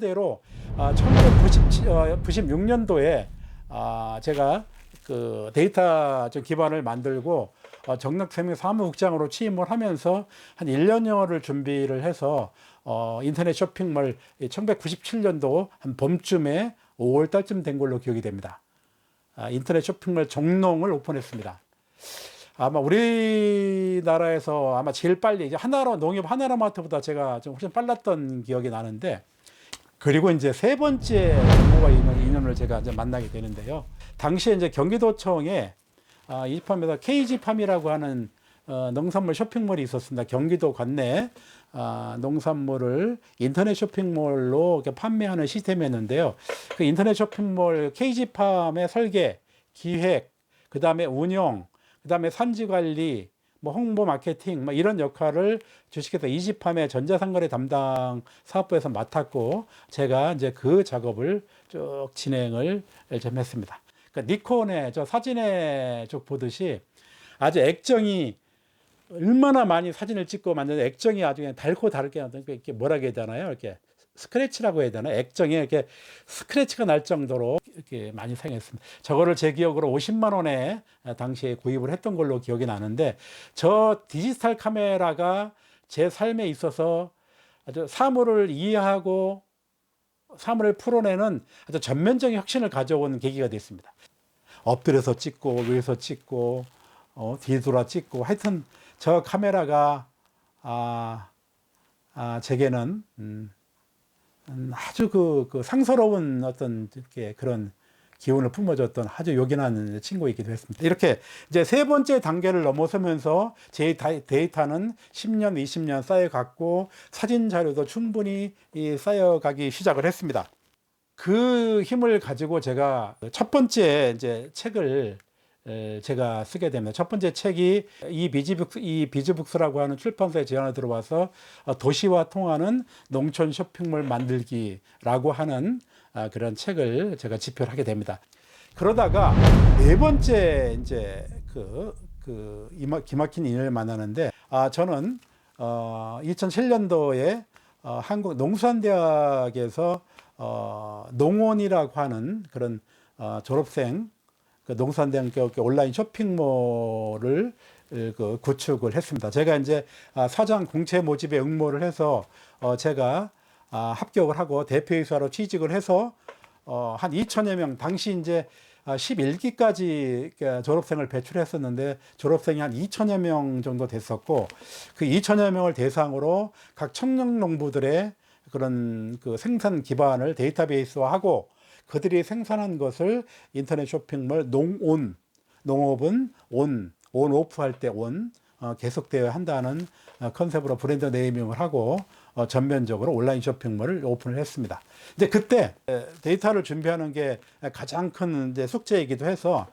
토대로 아, 1996년도에 아, 제가 그 데이터 좀 기반을 만들고 어, 정락생명 사무국장으로 취임을 하면서 한 1년여를 준비를 해서 어, 인터넷 쇼핑몰 1997년도 한 봄쯤에 5월 달쯤 된 걸로 기억이 됩니다. 아, 인터넷 쇼핑몰 종농을 오픈했습니다. 아마 우리나라에서 아마 제일 빨리 이제 하나로 농협 하나로마트보다 제가 좀 훨씬 빨랐던 기억이 나는데 그리고 이제 세 번째 정보가 있는 인연을 제가 이제 만나게 되는데요. 당시에 이제 경기도청에 아, 이집팜에서 KG팜이라고 하는 어, 농산물 쇼핑몰이 있었습니다. 경기도 관내 아, 농산물을 인터넷 쇼핑몰로 판매하는 시스템이었는데요. 그 인터넷 쇼핑몰 KG팜의 설계, 기획, 그 다음에 운영, 그 다음에 산지 관리, 뭐 홍보 마케팅, 뭐 이런 역할을 주식회사 이지팜의 전자상거래 담당 사업부에서 맡았고 제가 이제 그 작업을 쭉 진행을 좀 했습니다. 그러니까 니콘의 저 사진에 쭉 보듯이 아주 액정이 얼마나 많이 사진을 찍고 만드는 액정이 아주 그냥 달고 다르게 이렇게 뭐라 해야 되나요? 이렇게 스크래치라고 해야 되나? 액정에 이렇게 스크래치가 날 정도로 이렇게 많이 사용했습니다. 저거를 제 기억으로 50만 원에 당시에 구입을 했던 걸로 기억이 나는데 저 디지털 카메라가 제 삶에 있어서 아주 사물을 이해하고 사물을 풀어내는 아주 전면적인 혁신을 가져온 계기가 됐습니다. 엎드려서 찍고 위에서 찍고 어, 뒤돌아 찍고 하여튼 저 카메라가 아, 아 제게는 음, 음, 아주 그, 그 상서로운 어떤 이렇게 그런 기운을 품어줬던 아주 요긴한 친구이기도 했습니다. 이렇게 이제 세 번째 단계를 넘어서면서 제 다- 데이터는 10년, 20년 쌓여갔고 사진 자료도 충분히 이 쌓여가기 시작을 했습니다. 그 힘을 가지고 제가 첫 번째 이제 책을 에, 제가 쓰게 됩니다. 첫 번째 책이 이 비즈북스, 이 비즈북스라고 하는 출판사에 제안을 들어와서 어, 도시와 통하는 농촌 쇼핑몰 만들기라고 하는 아, 그런 책을 제가 집필 하게 를 됩니다. 그러다가 네 번째 이제 그, 그 기막힌 인연을 만나는데 아, 저는 어, 2007년도에 어, 한국 농수산대학에서 어, 농원이라고 하는 그런 어, 졸업생 그 농산대학교 온라인 쇼핑몰을 그 구축을 했습니다. 제가 이제 아, 사장 공채 모집에 응모를 해서 어 제가 아, 합격을 하고 대표이사로 취직을 해서 어한 2천여 명 당시 이제 11기까지 졸업생을 배출했었는데 졸업생이 한 2천여 명 정도 됐었고 그 2천여 명을 대상으로 각 청년 농부들의 그런 그 생산 기반을 데이터베이스화하고 그들이 생산한 것을 인터넷 쇼핑몰 농온 농업은 온, 온 오프 할 때 온 어, 계속되어야 한다는 어, 컨셉으로 브랜드 네이밍을 하고 어, 전면적으로 온라인 쇼핑몰을 오픈을 했습니다. 이제 그때 에, 데이터를 준비하는 게 가장 큰 이제 숙제이기도 해서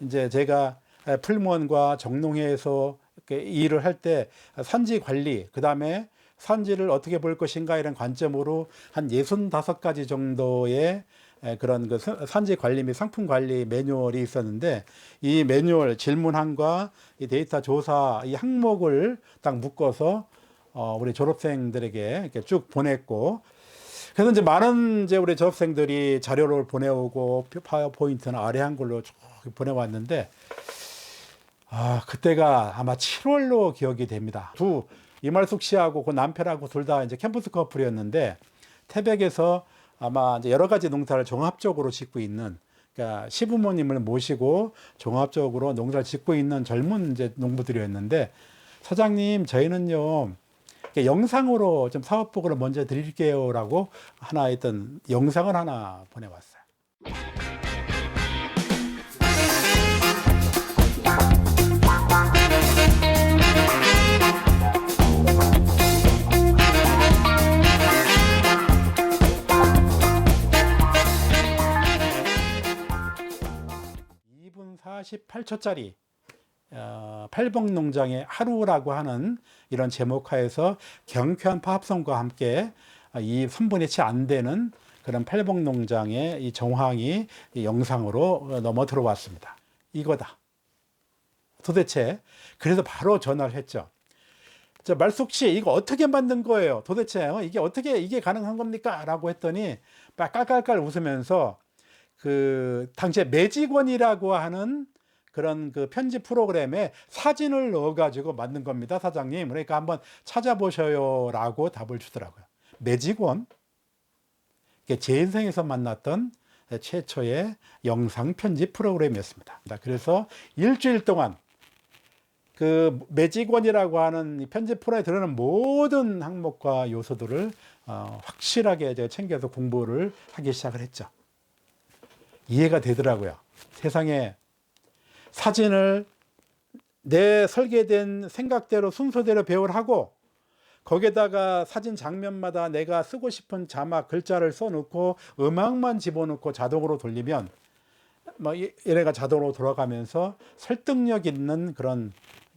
이제 제가 에, 풀무원과 정농회에서 일을 할 때 산지 관리, 그 다음에 산지를 어떻게 볼 것인가 이런 관점으로 한 65가지 정도의 에, 그런 그 사- 산지 관리 및 상품 관리 매뉴얼이 있었는데 이 매뉴얼 질문항과 이 데이터 조사 이 항목을 딱 묶어서 어, 우리 졸업생들에게 이렇게 쭉 보냈고 그래서 이제 많은 이제 우리 졸업생들이 자료를 보내오고 파워포인트나 아래 한글로 쭉 보내왔는데 아 그때가 아마 7월로 기억이 됩니다. 두 이말숙 씨하고 그 남편하고 둘 다 이제 캠퍼스 커플이었는데 태백에서 아마 이제 여러 가지 농사를 종합적으로 짓고 있는 그러니까 시부모님을 모시고 종합적으로 농사를 짓고 있는 젊은 이제 농부들이었는데 사장님 저희는요 영상으로 좀 사업보고를 먼저 드릴게요라고 하나 있던 영상을 하나 보내왔어요. 48초짜리 어, 팔봉 농장의 하루라고 하는 이런 제목하에서 경쾌한 파합성과 함께 어, 이 3분의 1치 안 되는 그런 팔봉 농장의 이 정황이 이 영상으로 어, 넘어 들어왔습니다. 이거다. 도대체 그래서 바로 전화를 했죠. 저 말숙 씨 이거 어떻게 만든 거예요? 도대체 어? 이게 어떻게 이게 가능한 겁니까? 라고 했더니 막 깔깔깔 웃으면서 그 당시에 매직원이라고 하는 그런 그 편집 프로그램에 사진을 넣어가지고 만든 겁니다, 사장님. 그러니까 한번 찾아보셔요라고 답을 주더라고요. 매직원, 제 인생에서 만났던 최초의 영상 편집 프로그램이었습니다. 그래서 일주일 동안 그 매직원이라고 하는 이 편집 프로에 들어가는 모든 항목과 요소들을 어, 확실하게 이제 챙겨서 공부를 하기 시작을 했죠. 이해가 되더라고요. 세상에 사진을 내 설계된 생각대로 순서대로 배열을 하고 거기에다가 사진 장면마다 내가 쓰고 싶은 자막 글자를 써놓고 음악만 집어넣고 자동으로 돌리면 뭐 이- 얘네가 자동으로 돌아가면서 설득력 있는 그런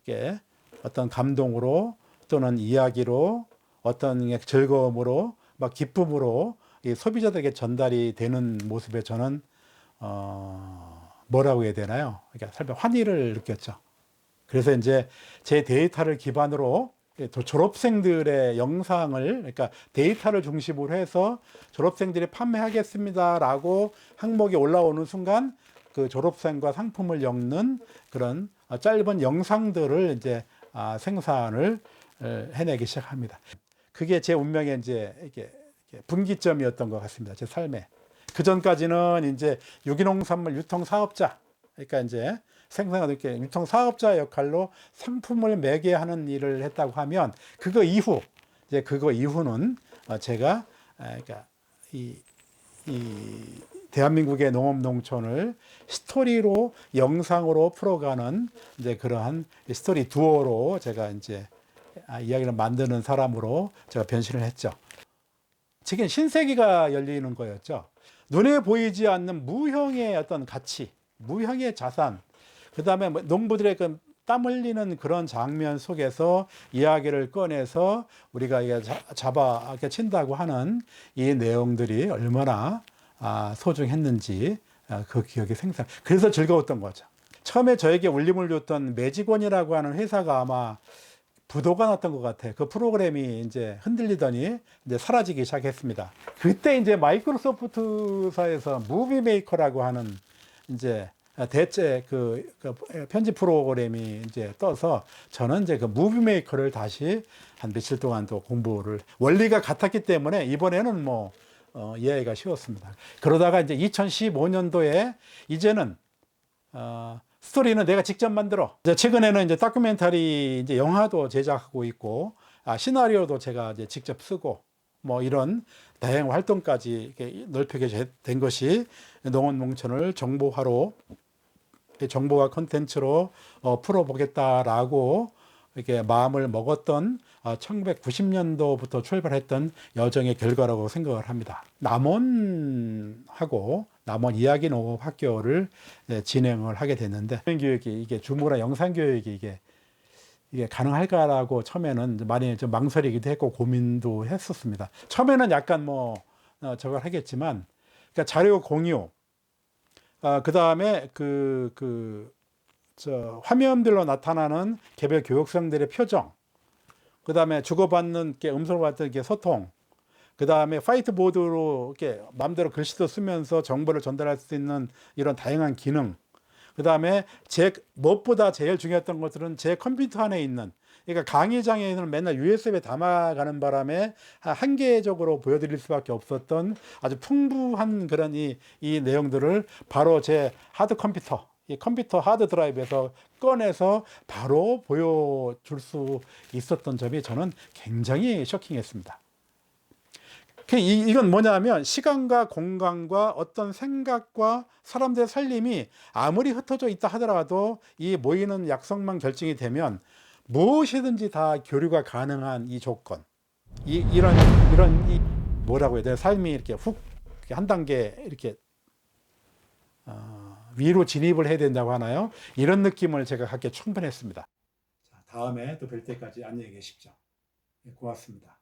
게 어떤 감동으로 또는 이야기로 어떤 게 즐거움으로 막 기쁨으로 이 소비자들에게 전달이 되는 모습에 저는 어 뭐라고 해야 되나요? 그러니까 설명 환희를 느꼈죠. 그래서 이제 제 데이터를 기반으로 또 졸업생들의 영상을 그러니까 데이터를 중심으로 해서 졸업생들이 판매하겠습니다라고 항목이 올라오는 순간 그 졸업생과 상품을 엮는 그런 어, 짧은 영상들을 이제 아, 생산을 에, 해내기 시작합니다. 그게 제 운명의 이제 이게 분기점이었던 것 같습니다. 제 삶에. 그 전까지는 이제 유기농산물 유통 사업자, 그러니까 이제 생산을 이렇게 유통 사업자 역할로 상품을 매개하는 일을 했다고 하면 그거 이후 이제 그거 이후는 어, 제가 아, 그러니까 이, 이 대한민국의 농업 농촌을 스토리로 영상으로 풀어가는 이제 그러한 스토리 두어로 제가 이제 아, 이야기를 만드는 사람으로 제가 변신을 했죠. 지금 신세계가 열리는 거였죠. 눈에 보이지 않는 무형의 어떤 가치, 무형의 자산, 그 다음에 농부들의 그 땀 흘리는 그런 장면 속에서 이야기를 꺼내서 우리가 이게 자- 잡아 이렇게 친다고 하는 이 내용들이 얼마나 아, 소중했는지 아, 그 기억이 생생. 그래서 즐거웠던 거죠. 처음에 저에게 울림을 줬던 매직원이라고 하는 회사가 아마 부도가 났던 것 같아요. 그 프로그램이 이제 흔들리더니 이제 사라지기 시작했습니다. 그때 이제 마이크로소프트사에서 무비 메이커라고 하는 이제 대체 그, 그 편집 프로그램이 이제 떠서 저는 이제 그 무비 메이커를 다시 한 며칠 동안 또 공부를 원리가 같았기 때문에 이번에는 뭐 어, 이해가 쉬웠습니다. 그러다가 이제 2015년도에 이제는 어, 스토리는 내가 직접 만들어. 이제 최근에는 이제 다큐멘터리 이제 영화도 제작하고 있고 아, 시나리오도 제가 이제 직접 쓰고 뭐 이런 다양한 활동까지 이렇게 넓혀게 된 것이 농원 농촌을 정보화로 정보화 콘텐츠로 어, 풀어보겠다라고 이렇게 마음을 먹었던 1990년도부터 출발했던 여정의 결과라고 생각을 합니다. 남원하고 남원 이야기 농업 학교를 예, 진행을 하게 됐는데 교육이 이게 주무라 영상 교육이 이게 이게 가능할까라고 처음에는 많이 좀 망설이기도 했고 고민도 했었습니다. 처음에는 약간 뭐 어, 저걸 하겠지만 그러니까 자료 공유 아, 그 다음에 그, 그, 저, 화면별로 나타나는 개별 교육생들의 표정, 그 다음에 주고받는 게 음성을 받는 게 소통, 그 다음에 화이트 보드로 이렇게 마음대로 글씨도 쓰면서 정보를 전달할 수 있는 이런 다양한 기능, 그 다음에 제, 무엇보다 제일 중요했던 것들은 제 컴퓨터 안에 있는 그러니까 강의장에는 맨날 USB에 담아가는 바람에 한계적으로 보여드릴 수밖에 없었던 아주 풍부한 그런 이, 이 내용들을 바로 제 하드 컴퓨터, 이 컴퓨터 하드 드라이브에서 꺼내서 바로 보여줄 수 있었던 점이 저는 굉장히 쇼킹했습니다. 그 이, 이건 뭐냐면 시간과 공간과 어떤 생각과 사람들의 살림이 아무리 흩어져 있다 하더라도 이 모이는 약속만 결정이 되면 무엇이든지 다 교류가 가능한 이 조건. 이, 이런, 이런, 이, 뭐라고 해야 돼요? 삶이 이렇게 훅, 한 단계 이렇게, 어, 위로 진입을 해야 된다고 하나요? 이런 느낌을 제가 갖게 충분했습니다. 자, 다음에 또 뵐 때까지 안녕히 계십시오. 네, 고맙습니다.